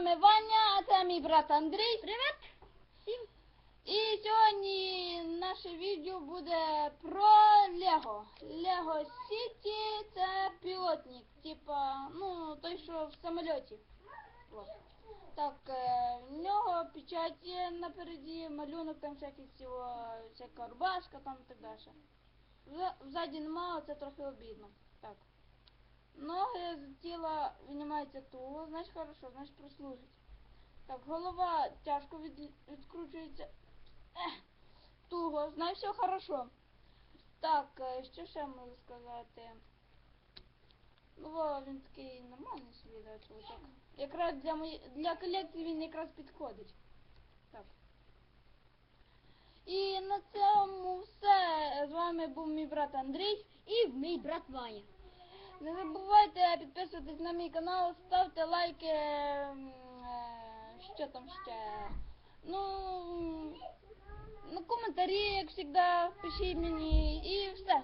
вами Ваня, а це мій брат Андрій. Привет всім. І сьогодні наше відео буде про Лего. Лего Сіті це пілотник, типа, ну, той, що в самольоті. От. Так, е, в нього печать напереді, малюнок там всякий всього, всяка рубашка там і так далі. Взаді нема, це трохи обідно. Так. Ноги з тіла винімаються туго, значить хорошо, значить прослужить. Так, голова тяжко від, відкручується. Ех, туго, значить все хорошо. Так, що ще можу сказати? Ну, він такий нормальний собі, да, чувачок. Якраз для мої, для колекції він якраз підходить. Так. І на цьому все. З вами був мій брат Андрій. І мій брат Ваня. Не забувайте підписуватись на мій канал, ставте лайки. е, Що там ще? Ну, ну коментарі, як завжди, пишіть мені. І все.